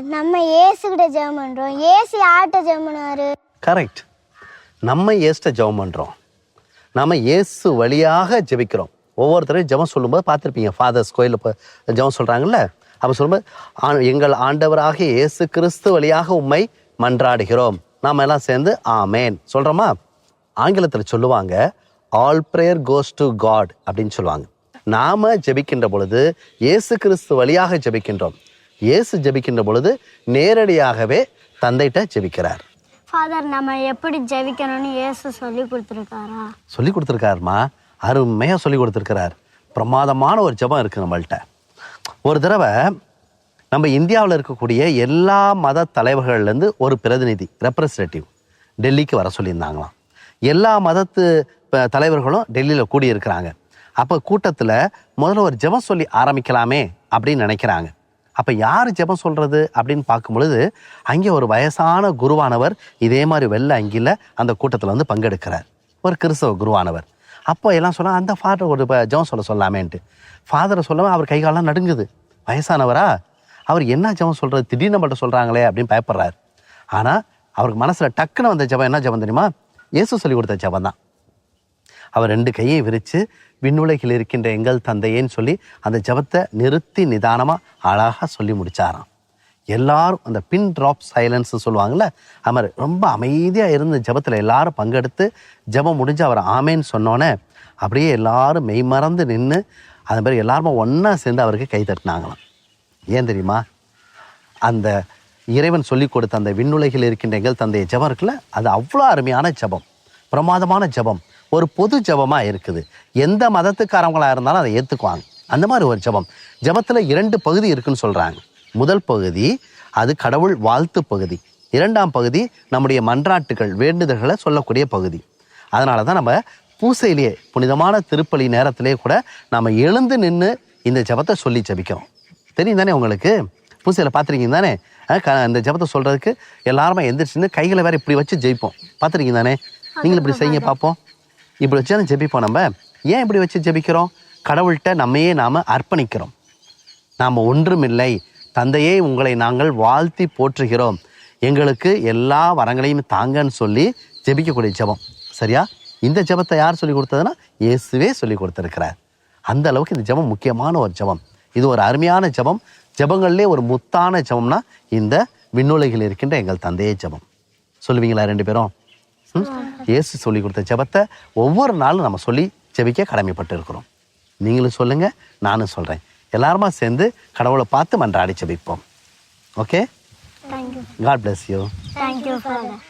நம்ம ஏசுகிட்ட ஜெபம் பண்றோம். ஏசு யார்கிட்ட ஜெபம் பண்ணுவாரு? கரெக்ட் நம்ம ஏஸ்ட ஜெபம் பண்ணுறோம் நம்ம இயேசு வழியாக ஜெபிக்கிறோம். ஒவ்வொருத்தரையும் ஜெபம் சொல்லும்போது பார்த்துருப்பீங்க. ஃபாதர்ஸ் கோயிலில் இப்போ ஜெபம் சொல்கிறாங்கல்ல அப்போ சொல்லும்போது ஆ- எங்கள் ஆண்டவராக இயேசு கிறிஸ்து வழியாக உண்மை மன்றாடுகிறோம். நாம எல்லாம் சேர்ந்து ஆமேன். சொல்கிறோமா ஆங்கிலத்தில் சொல்லுவாங்க all prayer goes to God அப்படின்னு சொல்லுவாங்க. நாம் ஜெபிக்கின்ற பொழுது இயேசு கிறிஸ்து வழியாக ஜெபிக்கின்றோம். இயேசு ஜெபிக்கின்ற பொழுது நேரடியாகவே தந்தைகிட்ட ஜெபிக்கிறார். ஃபாதர் நம்ம எப்படி ஜெபிக்கணும்னு ஏசு சொல்லி கொடுத்துருக்காரா? சொல்லி கொடுத்துருக்காருமா? அருமையாக சொல்லி கொடுத்துருக்கிறார். பிரமாதமான ஒரு ஜெபம் இருக்குது நம்மள்ட்ட. ஒரு தடவை நம்ம இந்தியாவில் இருக்கக்கூடிய எல்லா மத தலைவர்கள்லேருந்து ஒரு பிரதிநிதி ரெப்ரசன்டேட்டிவ் டெல்லிக்கு வர சொல்லியிருந்தாங்களாம். எல்லா மதத்து தலைவர்களும் டெல்லியில் கூடியிருக்கிறாங்க. அப்போ கூட்டத்தில் முதல்ல ஒரு ஜெபம் சொல்லி ஆரம்பிக்கலாமே அப்படின்னு நினைக்கிறாங்க. அப்போ யார் ஜெபம் சொல்கிறது அப்படின்னு பார்க்கும்பொழுது அங்கே ஒரு வயசான குருவானவர் இதே மாதிரி வெள்ளை அங்கியில் அந்த கூட்டத்தில் வந்து பங்கெடுக்கிறார். ஒரு கிறிஸ்தவ குருவானவர். அப்போ எல்லாம் சொன்னால் அந்த ஃபாதர் ஒரு ஜெபம் சொல்ல சொல்லாமேன்ட்டு. ஃபாதரை சொல்லாம அவர் கை காலெல்லாம் நடுங்குது. வயசானவரா? அவர் என்ன ஜெபம் சொல்கிறது திடீர்னு நம்மள்ட்ட சொல்கிறாங்களே அப்படின்னு பயப்படுறாரு. ஆனால் அவருக்கு மனசில் டக்குன்னு வந்த ஜெபம் என்ன ஜெபம் தெரியுமா? இயேசு சொல்லி கொடுத்த ஜெபம் தான். அவர் ரெண்டு கையை விரித்து விண்ணுலகில் இருக்கின்ற எங்கள் தந்தையேன்னு சொல்லி அந்த ஜெபத்தை நிறுத்தி நிதானமாக அழகாக சொல்லி முடிச்சாராம். எல்லாரும் அந்த பின் ட்ராப் சைலன்ஸ் சொல்லுவாங்கள்ல அவர் ரொம்ப அமைதியாக இருந்த ஜெபத்தில் எல்லாரும் பங்கெடுத்து ஜெபம் முடிஞ்சு அவர் ஆமேன்னு சொன்னோன்னே அப்படியே எல்லாரும் மெய்மறந்து நின்று அது மாதிரி எல்லாருமே ஒன்றா சேர்ந்து அவருக்கு கை தட்டினாங்களாம். ஏன் தெரியுமா? அந்த இறைவன் சொல்லி கொடுத்த அந்த விண்ணுலகில் இருக்கின்ற எங்கள் தந்தைய ஜபம் இருக்குல்ல அது அவ்வளோ அருமையான ஜெபம். பிரமாதமான ஜெபம். ஒரு பொது ஜெபமா இருக்குது. எந்த மதத்துக்காரவங்களா இருந்தாலும் அதை ஏற்றுக்குவாங்க அந்த மாதிரி ஒரு ஜெபம். ஜெபத்துல இரண்டு பகுதி இருக்குன்னு சொல்றாங்க. முதல் பகுதி அது கடவுள் வாழ்த்து பகுதி. இரண்டாம் பகுதி நம்முடைய மன்றாட்டுகள் வேண்டுதல்களை சொல்லக்கூடிய பகுதி. அதனால தான் நம்ம பூசையிலேயே புனிதமான திருப்பலி நேரத்திலே கூட நம்ம எழுந்து நின்று இந்த ஜெபத்தை சொல்லி ஜபிக்கிறோம். தெரியும் தானே உங்களுக்கு? பூசையில் பார்த்துருக்கீங்க தானே? க- இந்த ஜெபத்தை சொல்கிறதுக்கு எல்லாருமே எந்திரிச்சுன்னு கைகளை வேற இப்படி வச்சு ஜெயிப்போம். பார்த்துருக்கீங்க தானே? நீங்களும் இப்படி செய்யுங்க பார்ப்போம் இப்படி வச்சு தானே ஜெபிப்போம் நம்ம. ஏன் இப்படி வச்சு ஜெபிக்கிறோம்? கடவுள்கிட்ட நம்மையே நாம் அர்ப்பணிக்கிறோம். நாம் ஒன்றுமில்லை. தந்தையே உங்களை நாங்கள் வாழ்த்தி போற்றுகிறோம். எங்களுக்கு எல்லா வரங்களையும் தாங்கன்னு சொல்லி ஜெபிக்கக்கூடிய ஜெபம். சரியா? இந்த ஜெபத்தை யார் சொல்லி கொடுத்ததுன்னா இயேசுவே சொல்லி கொடுத்துருக்கிறார். அந்த அளவுக்கு இந்த ஜெபம் முக்கியமான ஒரு ஜெபம். இது ஒரு அருமையான ஜெபம். ஜெபங்கள்லேயே ஒரு முத்தான ஜெபம்னா இந்த விண்ணுலகில் இருக்கின்ற எங்கள் தந்தையே ஜெபம். சொல்லுவீங்களா ரெண்டு பேரும்? இயேசு சொல்லி கொடுத்த ஜெபத்தை ஒவ்வொரு நாளும் நம்ம சொல்லி ஜெபிக்க கடமைப்பட்டு இருக்கிறோம் நீங்களும் சொல்லுங்க நானும் சொல்றேன். எல்லாருமா சேர்ந்து கடவுளை பார்த்து மன்றாடி ஜெபிப்போம். Okay God bless you